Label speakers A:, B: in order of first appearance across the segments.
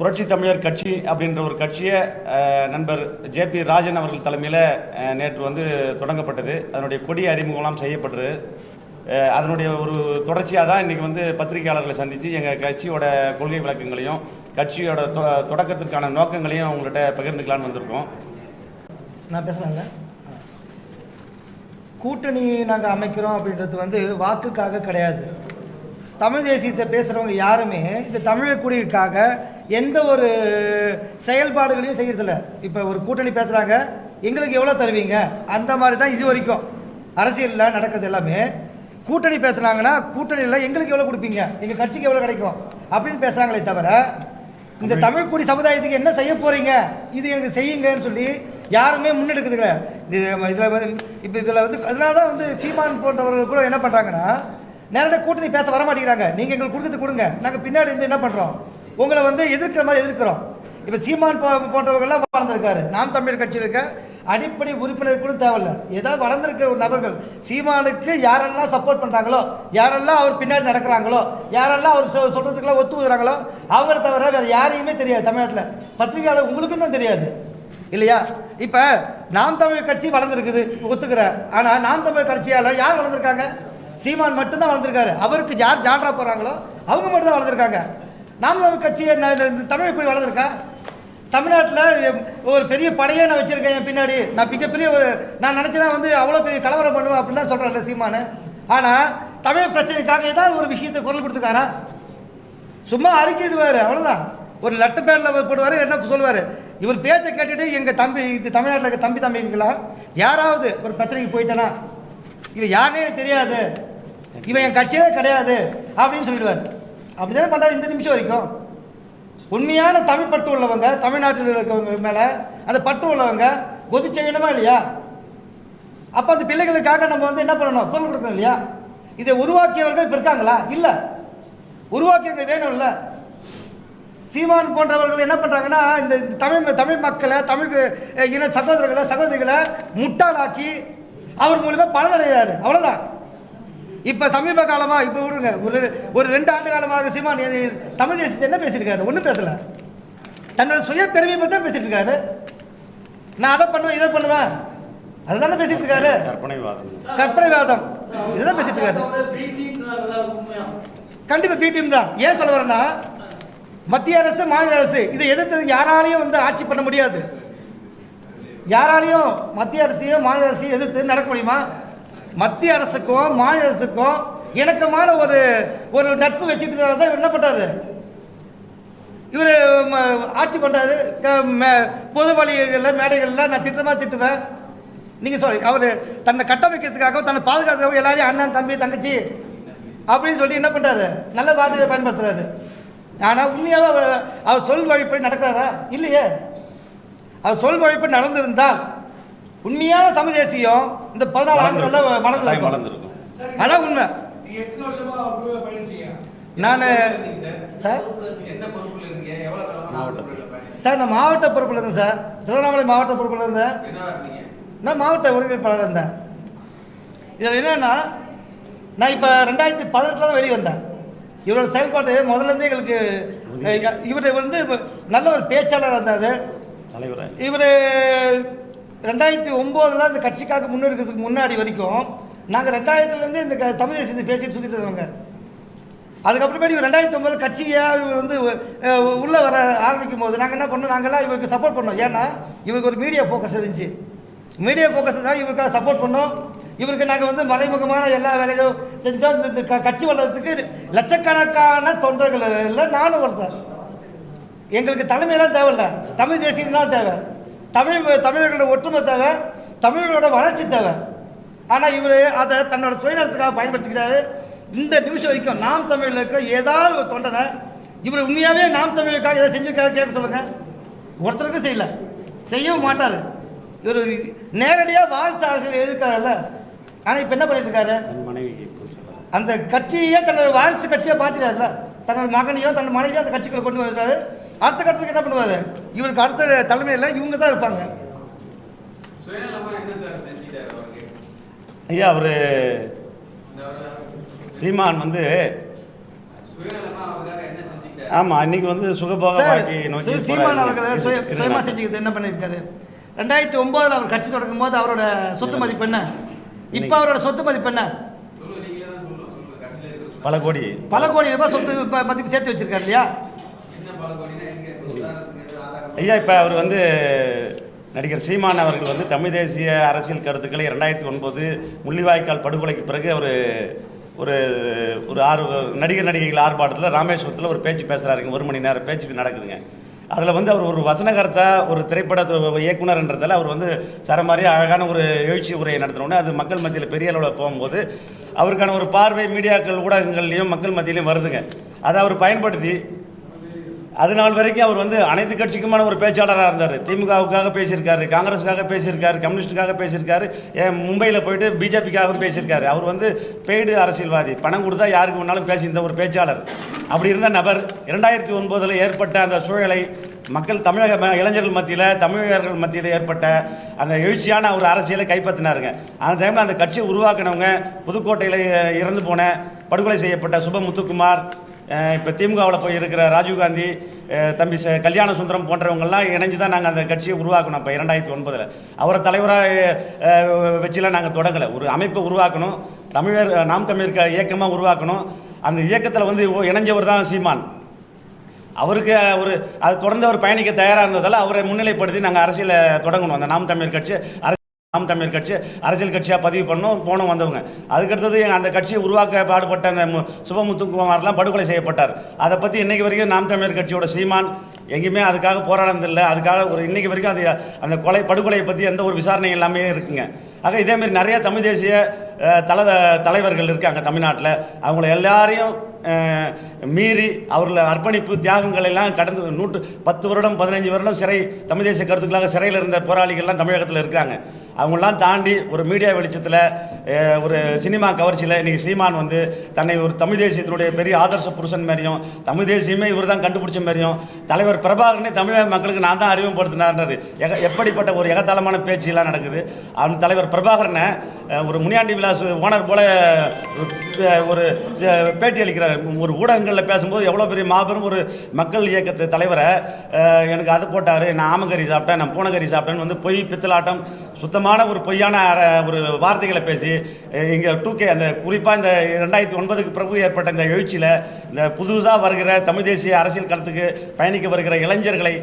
A: புரட்சி தமிழர் கட்சி அப்படின்ற ஒரு கட்சியை நண்பர் நண்பர் ஜேபி ராஜன் அவர்கள் தலைமையில் நேற்று வந்து தொடங்கப்பட்டது. அதனுடைய கொடி அறிமுகம்லாம் செய்யப்பட்டது. அதனுடைய ஒரு தொடர்ச்சியாக தான் இன்றைக்கி வந்து பத்திரிகையாளர்களை சந்தித்து எங்கள் கட்சியோட கொள்கை விளக்கங்களையும் கட்சியோட தொ- தொடக்கத்திற்கான நோக்கங்களையும் அவங்கள்ட்ட பகிர்ந்துக்கலான்னு வந்திருக்கோம்.
B: நான் பேசலாங்க கூட்டணி நாங்கள் அமைக்கிறோம் அப்படின்றது வந்து வாக்குக்காக கிடையாது. தமிழ் தேசியத்தை பேசுகிறவங்க யாருமே இந்த தமிழர் குடியிருக்காக எந்த ஒரு செயல்பாடுகளையும் செய்கிறதில்ல இப்போ ஒரு கூட்டணி பேசுகிறாங்க எங்களுக்கு எவ்வளோ தருவீங்க? அந்த மாதிரி தான் இது வரைக்கும். அரசியலில் நடக்கிறது எல்லாமே. கூட்டணி பேசுனாங்கன்னா கூட்டணியில் எங்களுக்கு எவ்வளோ கொடுப்பீங்க? எங்கள் கட்சிக்கு எவ்வளோ கிடைக்கும்? அப்படின்னு பேசுகிறாங்களே தவிர இந்த தமிழ் குடி சமுதாயத்துக்கு என்ன செய்ய போறீங்க? இது எனக்கு செய்யுங்கன்னு சொல்லி யாருமே முன்னெடுக்குதுங்க இது இதில் வந்து இப்போ இதில் வந்து அதனால தான் வந்து சீமான் போன்றவர்கள் கூட என்ன பண்ணுறாங்கன்னா நேரடியாக கூட்டணி பேச வர மாட்டேங்கிறாங்க நீங்கள் எங்களுக்கு கொடுக்குறது கொடுங்க. நாங்கள் பின்னாடி இருந்து என்ன பண்ணுறோம் உங்களை வந்து எதிர்க்கிற மாதிரி எதிர்க்கிறோம். இப்போ சீமான் போ போன்றவர்கள்லாம் வளர்ந்துருக்காரு நாம் தமிழர் கட்சியில் இருக்க அடிப்படை உறுப்பினர் கூட தேவையில்ல. ஏதாவது வளர்ந்துருக்கிற ஒரு நபர்கள் சீமானுக்கு யாரெல்லாம் சப்போர்ட் பண்ணுறாங்களோ யாரெல்லாம் அவர் பின்னாடி நடக்கிறாங்களோ யாரெல்லாம் அவர் சொ சொல்கிறதுக்கெல்லாம் ஒத்து ஊதுறாங்களோ அவரை தவிர வேறு யாரையுமே தெரியாது தமிழ்நாட்டில். பத்திரிகையாளர் உங்களுக்கும் தான் தெரியாது. இல்லையா? இப்போ நாம் தமிழ் கட்சி வளர்ந்துருக்குது ஒத்துக்கிறேன். ஆனால் நாம் தமிழ் கட்சியால் யார் வளர்ந்துருக்காங்க? சீமான் மட்டும்தான் வளர்ந்துருக்காரு. அவருக்கு யார் ஜாட்ரா போகிறாங்களோ அவங்க மட்டும்தான் வளர்ந்துருக்காங்க. நாம் தமிழ் கட்சி என்ன இந்த தமிழ் எப்படி வளர்ந்துருக்கா? தமிழ்நாட்டில் ஒரு பெரிய படையே நான் வச்சுருக்கேன் என் பின்னாடி. நான் மிகப்பெரிய ஒரு நான் நினச்சேன்னா வந்து அவ்வளோ பெரிய கலவரம் பண்ணுவேன் அப்படிலாம் சொல்கிறேன்ல சீமானு. ஆனால் தமிழ் பிரச்சனைக்காக ஏதாவது ஒரு விஷயத்தை குரல் கொடுத்துருக்காரா? சும்மா அறிக்கையிடுவார் அவ்வளோதான் ஒரு லெட்டர் பேரில் போடுவார் என்ன சொல்லுவார்? இவர் பேச்சை கேட்டுட்டு எங்கள் தம்பி இது தமிழ்நாட்டில் இருக்க தம்பி தம்பிங்களா யாராவது ஒரு பிரச்சனைக்கு போயிட்டேனா இவன் யாருனே தெரியாது. இவன் என் கட்சியே கிடையாது அப்படின்னு சொல்லிடுவார். அப்படி தானே பண்ணுறாரு இந்த நிமிஷம் வரைக்கும்? உண்மையான தமிழ் பற்று உள்ளவங்க தமிழ்நாட்டில் இருக்கவங்க மேலே அந்த பற்று உள்ளவங்க கொதிச்ச வேணுமா இல்லையா? அப்போ அந்த பிள்ளைகளுக்காக நம்ம வந்து என்ன பண்ணணும்? குரல் கொடுக்கணும் இல்லையா? இதை உருவாக்கியவர்கள் இப்போ இருக்காங்களா? இல்லை. உருவாக்கியவர்கள் வேணும் இல்லை சீமான் போன்றவர்கள் என்ன பண்ணுறாங்கன்னா இந்த தமிழ் தமிழ் மக்களை தமிழ் இன சகோதரர்களை சகோதரிகளை முட்டாளாக்கி அவர் மூலிமா பலனடைகிறாரு. அவ்வளோதான் இப்போ சமீப காலமாக இப்போ விடுங்க. ஒரு ஒரு ரெண்டு ஆண்டு காலமாக சீமான் தமிழ் தேசத்தை என்ன பேசியிருக்காரு? ஒன்றும் பேசலை. தன்னோட சுய பெருமையை பற்றி தான் பேசிட்டு இருக்காரு நான் அதை பண்ணுவேன் இதை பண்ணுவேன். அதுதானே பேசிட்டு இருக்காரு
A: கற்பனைவாதம்.
B: கற்பனைவாதம். இதுதான் பேசிட்டு இருக்காரு கண்டிப்பா பி டீம் தான். ஏன் சொல்ல வரேன்னா மத்திய அரசு மாநில அரசு இதை எதிர்த்து யாராலையும் வந்து ஆட்சி பண்ண முடியாது. யாராலையும் மத்திய அரசையும் மாநில அரசையும் எதிர்த்து நடக்க முடியுமா? மத்திய அரசுக்கும் மாநில அரசுக்கும் இணக்கமான ஒரு ஒரு நட்பு வச்சுக்கிறதால தான் என்ன பண்ணுறாரு இவர் ஆட்சி பண்ணுறாரு பொது வழிகளில் மேடைகளில் நான் திட்டமாக திட்டுவேன். நீங்கள் சொல்லி அவர் தன்னை கட்டமைக்கிறதுக்காகவும் தன்னை பாதுகாக்கிறதுக்காகவும் எல்லாரையும் அண்ணன் தம்பி தங்கச்சி அப்படின்னு சொல்லி என்ன பண்ணுறாரு நல்ல வார்த்தையை பயன்படுத்துறாரு. ஆனால் உண்மையாக அவர் அவர் சொல் வழிப்படி நடக்கிறாரா? இல்லையே. அவர் சொல் வழிப்படி நடந்திருந்தால் உண்மையான தமிழ் தேசியம் இந்த பதினாலு ஆண்டுகளில் மனதில் இருக்கும்.
A: வளர்ந்துருக்கும்.
B: அதான் உண்மை. நான் சார்? சார்? நான் மாவட்ட பொறுப்பில் இருந்தேன் சார். திருவண்ணாமலை மாவட்ட பொறுப்பில் இருந்தேன். நான் மாவட்ட ஒருங்கிணைப்பாளர் இருந்தேன். இதில் என்னன்னா நான் இப்போ ரெண்டாயிரத்தி பதினெட்டில் தான் வெளியே வந்தேன். இவரோட செயல்பாடு முதல்ல இருந்தே எங்களுக்கு இவர் வந்து நல்ல ஒரு பேச்சாளர் இருந்தார்.
A: தலைவராக
B: இவர் ரெண்டாயிரத்தி ஒம்போதில் இந்த கட்சிக்காக முன்னெடுக்கிறதுக்கு முன்னாடி வரைக்கும் நாங்கள் ரெண்டாயிரத்துலேருந்து இந்த க- தமிழ் தேசியத்தை பேசிட்டு சுற்றிட்டு இருக்கோங்க அதுக்கப்புறமேட்டு இவர் ரெண்டாயிரத்தி ஒம்பது கட்சியாக இவர் வந்து உள்ளே வர ஆரம்பிக்கும் போது நாங்கள் என்ன பண்ணோம்? நாங்கள்லாம் இவருக்கு சப்போர்ட் பண்ணோம். ஏன்னா இவருக்கு ஒரு மீடியா ஃபோக்கஸ் இருந்துச்சு. மீடியா ஃபோக்கஸ் தான் இவருக்காக சப்போர்ட் பண்ணோம். இவருக்கு நாங்கள் வந்து மறைமுகமான எல்லா வேலைகளும் செஞ்சோம். இந்த- இந்த க- கட்சி வளர்றதுக்கு லட்சக்கணக்கான தொண்டர்கள் இல்லை நானும் ஒருத்தர் எங்களுக்கு தலைமையெல்லாம் தேவையில்லை. தமிழ் தேசியம் தான் தேவை. தமிழ் தமிழர்களோட ஒற்றுமை தேவை தமிழர்களோட வளர்ச்சி தேவை. ஆனால் இவர் அதை தன்னோட சுயநலத்துக்காக பயன்படுத்திக்கிறாரு. இந்த நிமிஷம் வரைக்கும் நாம் தமிழில் இருக்க ஏதாவது ஒரு தொண்டனை இவர் உண்மையாகவே நாம் தமிழுக்காக எதை செஞ்சிருக்காரு கேட்க சொல்லுங்கள் ஒருத்தருக்கும் செய்யல. செய்யவும் மாட்டார். இவர் நேரடியாக வாரிசு அரசியல் எதிர்க்கிறாருல்ல. ஆனால் இப்போ என்ன பண்ணிட்டு இருக்காரு?
A: கொடுத்துருக்காங்க.
B: அந்த கட்சியே தன்னோட வாரிசு கட்சியை பார்த்துட்டாருல தன்னோட மகனையும் தன்னோட மனைவியும் அந்த கட்சிக்குள்ள கொண்டு வந்துட்டாரு அடுத்த கட்டத்துக்கு என்ன பண்ணுவார்? இவருக்கு அடுத்த தலைமையில் இவங்க தான் இருப்பாங்க.
A: ஐயா அவர் சீமான் வந்து ஆமாம் இன்னைக்கு வந்து சுகபோக
B: சீமான். அவர்கள். சுயமா செஞ்சுக்கிறது என்ன பண்ணியிருக்காரு? ரெண்டாயிரத்தி ஒன்பதுல அவர் கட்சி தொடங்கும் போது அவரோட சொத்து மதிப்பு என்ன? இப்போ அவரோட சொத்து மதிப்பு என்ன?
A: பல கோடி.
B: பல கோடி ரூபாய் சொத்து மதிப்பு சேர்த்து வச்சிருக்காரு இல்லையா?
A: ஐயா இப்போ அவர் வந்து நடிகர் சீமான் அவர்கள் வந்து தமிழ் தேசிய அரசியல் கருத்துக்களை ரெண்டாயிரத்தி ஒன்பது முள்ளிவாய்க்கால் படுகொலைக்கு பிறகு அவர் ஒரு ஒரு ஆறு நடிகர் நடிகைகள் ஆர்ப்பாட்டத்தில் ராமேஸ்வரத்தில் ஒரு பேச்சு பேசுகிறாருங்க ஒரு மணி நேரம் பேச்சு நடக்குதுங்க. அதில் வந்து அவர் ஒரு வசனகர்த்தா ஒரு திரைப்பட இயக்குனர்ன்றதால் அவர் வந்து சரமாரி அழகான ஒரு எழுச்சி உரையை நடத்தினோடனே அது மக்கள் மத்தியில் பெரிய அளவில் போகும்போது அவருக்கான ஒரு பார்வை மீடியாக்கள் ஊடகங்கள்லையும் மக்கள் மத்தியிலையும் வருதுங்க. அதை அவர் பயன்படுத்தி அது நாள் வரைக்கும் அவர் வந்து அனைத்து கட்சிக்குமான ஒரு பேச்சாளராக இருந்தார். திமுகவுக்காக பேசியிருக்காரு காங்கிரஸுக்காக பேசியிருக்காரு கம்யூனிஸ்டுக்காக பேசியிருக்காரு ஏன் மும்பையில் போயிட்டு பிஜேபிக்காகவும் பேசியிருக்காரு. அவர் வந்து பெய்டு அரசியல்வாதி. பணம் கொடுத்தா யாருக்கு வேணாலும் பேசியிருந்த ஒரு பேச்சாளர். அப்படி இருந்த நபர் இரண்டாயிரத்தி ஒன்பதில் ஏற்பட்ட அந்த சூழலை மக்கள் தமிழக ம- இளைஞர்கள் மத்தியில் தமிழர்கள் மத்தியில் ஏற்பட்ட அந்த எழுச்சியான ஒரு அரசியலை கைப்பற்றினாருங்க. அந்த டைமில் அந்த கட்சியை உருவாக்கினவங்க புதுக்கோட்டையில் இறந்து போன படுகொலை செய்யப்பட்ட சுப முத்துக்குமார் இப்போ திமுகவில் போய் இருக்கிற ராஜீவ்காந்தி தம்பி ச கல்யாண சுந்தரம் போன்றவங்கெல்லாம் இணைஞ்சு தான் நாங்கள் அந்த கட்சியை உருவாக்கணும் இப்போ இரண்டாயிரத்தி ஒன்பதில். அவரை தலைவராக வச்சுலாம் நாங்கள் தொடங்கலை. ஒரு அமைப்பை உருவாக்கணும். தமிழர் நாம் தமிழர் இயக்கமாக உருவாக்கணும். அந்த இயக்கத்தில் வந்து இணைஞ்சவர் தான் சீமான். அவருக்கு ஒரு அது தொடர்ந்து அவர் பயணிக்க தயாராக இருந்ததால் அவரை முன்னிலைப்படுத்தி நாங்கள் அரசியலை தொடங்கணும். அந்த நாம் தமிழர் கட்சி அரசு நாம் தமிழர் கட்சி அரசியல் கட்சியாக பதிவு பண்ணோம் போனோம் வந்தவங்க. அதுக்கடுத்தது அந்த கட்சியை உருவாக்க பாடுபட்ட அந்த சுபமுத்துக்குமார்லாம் படுகொலை செய்யப்பட்டார். அதை பற்றி இன்றைக்கு வரைக்கும் நாம் தமிழர் கட்சியோட சீமான் எங்கேயுமே அதுக்காக போராடினதில்லை. அதுக்காக ஒரு இன்னைக்கு வரைக்கும் அது அந்த கொலை படுகொலையை பற்றி எந்த ஒரு விசாரணை எல்லாமே இருக்குங்க. ஆக இதேமாரி நிறைய தமிழ் தேசிய தலைவ தலைவர்கள் இருக்காங்க தமிழ்நாட்டில். அவங்கள எல்லாரையும் மீறி அவர்களை அர்ப்பணிப்பு தியாகங்கள் எல்லாம் கடந்து நூற்று பத்து வருடம் பதினஞ்சு வருடம் சிறை தமிழ் தேசிய கருத்துக்களாக சிறையில் இருந்த போராளிகள்லாம் தமிழகத்தில் இருக்காங்க. அவங்களாம் தாண்டி ஒரு மீடியா வெளிச்சத்தில் ஒரு சினிமா கவர்ச்சியில் இன்றைக்கி சீமான் வந்து தன்னை ஒரு தமிழ் தேசியத்தினுடைய பெரிய ஆதர்ச புருஷன் மாதிரியும் தமிழ் தேசியமே இவர் தான் கண்டுபிடிச்ச மாதிரியும் தலைவர் பிரபாகரனே தமிழக மக்களுக்கு நான் தான் அறிமுகப்படுத்தினார்ன்றாரு எக எப்படிப்பட்ட ஒரு எகத்தாளமான பேச்செல்லாம் நடக்குது. அந்த தலைவர் பிரபாகரனை ஒரு முனியாண்டி விழா ஓனர் போல ஒரு பேட்டி அளிக்கிறார். ஒரு ஊடகங்களில் பேசும்போது எவ்வளோ பெரிய மாபெரும் ஒரு மக்கள் இயக்கத்து தலைவரை எனக்கு அது போட்டார் நான் ஆமக்கறி சாப்பிட்டேன் நான் பூனக்கறி சாப்பிட்டேன்னு வந்து பொய் பித்தலாட்டம் சுத்தமான ஒரு பொய்யான ஒரு வார்த்தைகளை பேசி இங்கே டூ கே அந்த குறிப்பாக இந்த ரெண்டாயிரத்தி ஒன்பதுக்கு பிறகு ஏற்பட்ட இந்த எழுச்சியில் இந்த புதுசாக வருகிற தமிழ் தேசிய அரசியல் களத்துக்கு பயணிக்க வருகிற இளைஞர்களை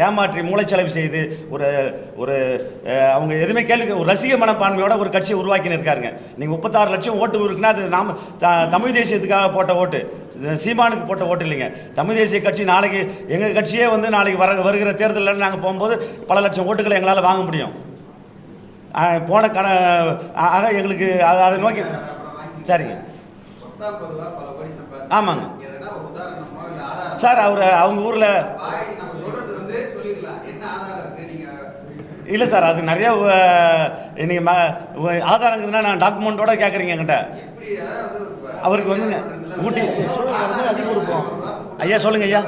A: ஏமாற்றி மூளைச்சலவு செய்து ஒரு ஒரு அவங்க எதுவுமே கேள்வி ஒரு ரசிக மனப்பான்மையோட ஒரு கட்சியை உருவாக்கின்னு இருக்காருங்க நீங்கள் முப்பத்தாறு லட்சம் ஓட்டு இருக்குன்னா அது நாம் த- தமிழ் தேசியத்துக்காக போட்ட ஓட்டு சீமானுக்கு போட்ட ஓட்டு இல்லைங்க தமிழ் தேசிய கட்சி நாளைக்கு எங்கள் கட்சியே வந்து நாளைக்கு வர வருகிற தேர்தலில் நாங்கள் போகும்போது பல லட்சம் ஓட்டுகளை எங்களால் வாங்க முடியும் போன கண ஆக எங்களுக்கு அதை அதை நோக்கி சரிங்க ஆமாங்க. சார் அவர் அவங்க ஊரில் இல்லை சார் அது நிறைய இன்னைக்கு ம ஆதாரங்குதுன்னா நான் டாக்குமெண்ட்டோட கேட்குறீங்க என்கிட்ட. அவருக்கு வந்துங்க ஊட்டி
B: வந்து அதிகம் கொடுப்போம்.
A: ஐயா சொல்லுங்க ஐயா.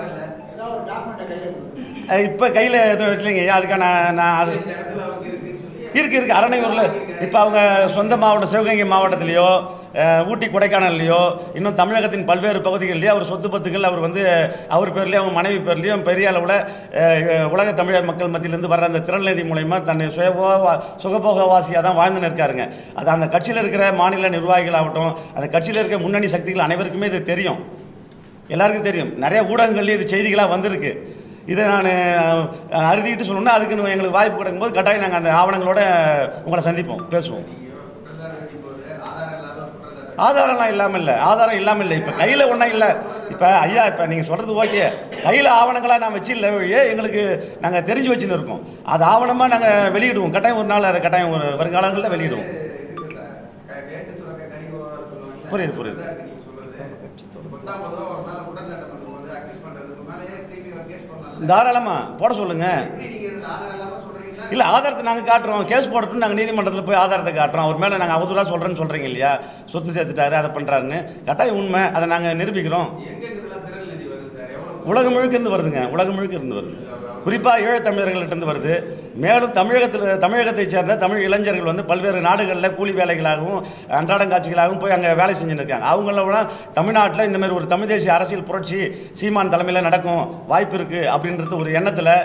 A: இப்போ கையில் எதுவும் இல்லைங்க ஐயா அதுக்கான நான் அது
C: இந்த இடத்துல அவருக்கு இருக்குன்னு சொல்லி
A: இருக்கு இருக்கு. அரணையூரில் இப்போ அவங்க சொந்த மாவட்டம் சிவகங்கை மாவட்டத்திலேயோ ஊட்டி கொடைக்கானல்லையோ இன்னும் தமிழகத்தின் பல்வேறு பகுதிகளிலேயே அவர் சொத்து பத்துக்கள் அவர் வந்து அவர் பேர்லேயும் அவங்க மனைவி பேர்லேயும் பெரிய அளவில் உலக தமிழர் மக்கள் மத்தியிலேருந்து வர்ற அந்த திரள் நிதி மூலயமா தன்னை சுயபோக சுகபோகவாசியாக தான் வாழ்ந்துன்னு இருக்காருங்க அது அந்த கட்சியில் இருக்கிற மாநில நிர்வாகிகள் ஆகட்டும் அந்த கட்சியில் இருக்கிற முன்னணி சக்திகள் அனைவருக்குமே இது தெரியும். எல்லாருக்கும் தெரியும். நிறைய ஊடகங்கள்லேயும் இது செய்திகளாக வந்திருக்கு. இதை நான் அறுதிட்டு சொல்லணும்னா அதுக்கு எங்களுக்கு வாய்ப்பு கிடைக்கும்போது கட்டாயம் நாங்கள் அந்த ஆவணங்களோட உங்களை சந்திப்போம் பேசுவோம். ஆதாரம்லாம் இல்லாமல் இல்லை ஆதாரம் இல்லாமல் இல்லை இப்போ கையில் ஒன்றும் இல்லை. இப்போ ஐயா இப்போ நீங்கள் சொல்கிறது ஓகே. கையில் ஆவணங்களாக நான் வச்சு இல்லை எங்களுக்கு நாங்கள் தெரிஞ்சு வச்சுன்னு இருக்கோம். அது ஆவணமாக நாங்கள் வெளியிடுவோம். கட்டாயம் ஒரு நாள் அதை கட்டாயம் ஒரு வருங்காலங்களில் வெளியிடுவோம். புரியுது, புரியுது. தாராளமாக போட சொல்லுங்கள் இல்லை ஆதாரத்தை நாங்கள் காட்டுறோம். கேஸ் போட்டுட்டு நாங்கள் நீதிமன்றத்தில் போய் ஆதாரத்தை காட்டுறோம். அவர் மேலே நாங்கள் அவதூறாக சொல்கிறேன்னு சொல்கிறீங்க இல்லையா? சொத்து சேர்த்துட்டாரு அதை பண்ணுறாருன்னு கட்டாயம் உண்மை. அதை நாங்கள் நிரூபிக்கிறோம். உலகம் முழுக்க இருந்து வருதுங்க. உலகம் முழுக்க இருந்து வருது. குறிப்பாக ஈழத்தமிழர்கள்ட்டேருந்து வருது. மேலும் தமிழகத்தில் தமிழகத்தைச் சேர்ந்த தமிழ் இளைஞர்கள் வந்து பல்வேறு நாடுகளில் கூலி வேலைகளாகவும் அன்றாடம் காட்சிகளாகவும் போய் அங்கே வேலை செஞ்சுன்னு இருக்காங்க. அவங்களெல்லாம் தமிழ்நாட்டில் இந்தமாதிரி ஒரு தமிழ் தேசிய அரசியல் புரட்சி சீமான் தலைமையில் நடக்கும் வாய்ப்பு இருக்குது அப்படின்றது ஒரு எண்ணத்தில்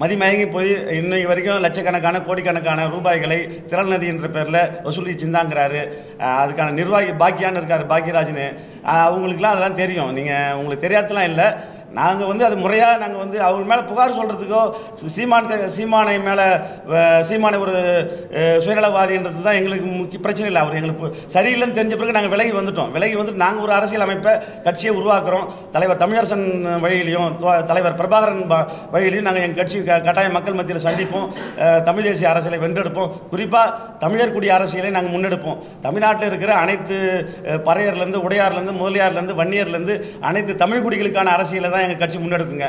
A: மதிமயங்கி போய் இன்னைக்கு வரைக்கும் லட்சக்கணக்கான கோடிக்கணக்கான ரூபாய்களை திரள் நதி என்ற பேரில் வசூலி சிந்தாங்கிறாரு அதுக்கான நிர்வாகி பாக்கியான்னு இருக்கார் பாக்கியராஜ்னு. அவங்களுக்குலாம் அதெல்லாம் தெரியும். நீங்கள் உங்களுக்கு தெரியாதலாம் இல்லை. நாங்கள் வந்து அது முறையாக நாங்கள் வந்து அவங்க மேலே புகார் சொல்கிறதுக்கோ சீமான் சீமானை மேலே சீமானை ஒரு சுயநலவாதின்றது தான் எங்களுக்கு முக்கிய பிரச்சனை இல்லை. அவர் எங்களுக்கு சரியில்லைன்னு தெரிஞ்ச பிறகு நாங்கள் விலகி வந்துட்டோம். விலகி வந்துட்டு நாங்கள் ஒரு அரசியல் அமைப்பை கட்சியை உருவாக்குறோம். தலைவர் தமிழரசன் வழியிலையும் தலைவர் பிரபாகரன் வழியிலையும் நாங்கள் எங்கள் கட்சி க- மக்கள் மத்தியில் சந்திப்போம். தமிழ் தேசிய அரசியலை வென்றெடுப்போம். குறிப்பாக தமிழர் குடி அரசியலை நாங்கள் முன்னெடுப்போம். தமிழ்நாட்டில் இருக்கிற அனைத்து பறையர்லேருந்து உடையார்லேருந்து முதலியார்லேருந்து வன்னியர்லேருந்து அனைத்து தமிழ் குடிகளுக்கான அரசியலை தான் எங்கள் கட்சி முன்னெடுக்குங்க.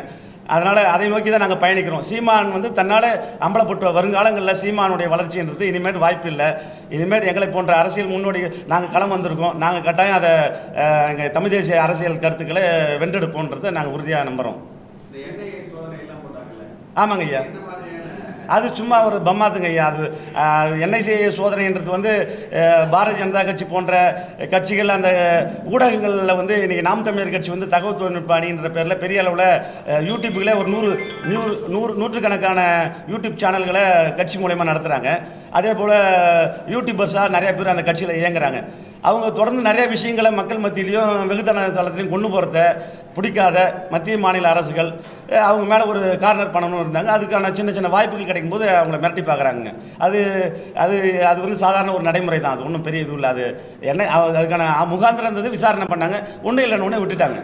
A: அதனால் அதை நோக்கி தான் நாங்கள் பயணிக்கிறோம். சீமான் வந்து தன்னால் அம்பலப்பட்டு வருங்காலங்களில் சீமானுடைய வளர்ச்சின்றது இனிமேல் வாய்ப்பு இல்லை. இனிமேல் எங்களை போன்ற அரசியல் முன்னோடி நாங்கள் களம் வந்திருக்கோம். நாங்கள் கட்டாயம் அதை எங்கள் தமிழ் தேசிய அரசியல் கருத்துக்களை வென்றெடுப்போன்றதை நாங்கள் உறுதியாக நம்புகிறோம் ஆமாங்க ஐயா. அது சும்மா ஒரு பம்மாத்துங்க ஐயா. அது என்ஐசிஐ என்ஐசி சோதனைன்றது வந்து பாரதிய ஜனதா கட்சி போன்ற கட்சிகள் அந்த ஊடகங்களில் வந்து இன்றைக்கி நாம் தமிழர் கட்சி வந்து தகவல் தொழில்நுட்ப அணின்ற பேரில் பெரிய அளவில் யூடியூப்புகளே ஒரு நூறு நூறு நூறு நூற்றுக்கணக்கான யூடியூப் சேனல்களை கட்சி மூலயமா நடத்துகிறாங்க அதே போல் யூடியூபர்ஸாக நிறைய பேர் அந்த கட்சியில் இயங்குறாங்க. அவங்க தொடர்ந்து நிறைய விஷயங்களை மக்கள் மத்தியிலையும் வெகுத்தன தளத்திலையும் கொண்டு போகிறத பிடிக்காத மத்திய மாநில அரசுகள் அவங்க மேலே ஒரு கார்னர் பண்ணணும் இருந்தாங்க. அதுக்கான சின்ன சின்ன வாய்ப்புகள் கிடைக்கும் போது அவங்கள மிரட்டி பார்க்குறாங்க அது அது அது வந்து சாதாரண ஒரு நடைமுறை தான். அது ஒன்றும் பெரிய இது இல்லை. அது என்ன அதுக்கான முகாந்திரம் இருந்தது விசாரணை பண்ணாங்க. ஒன்றும் இல்லைன்னு ஒன்று விட்டுட்டாங்க.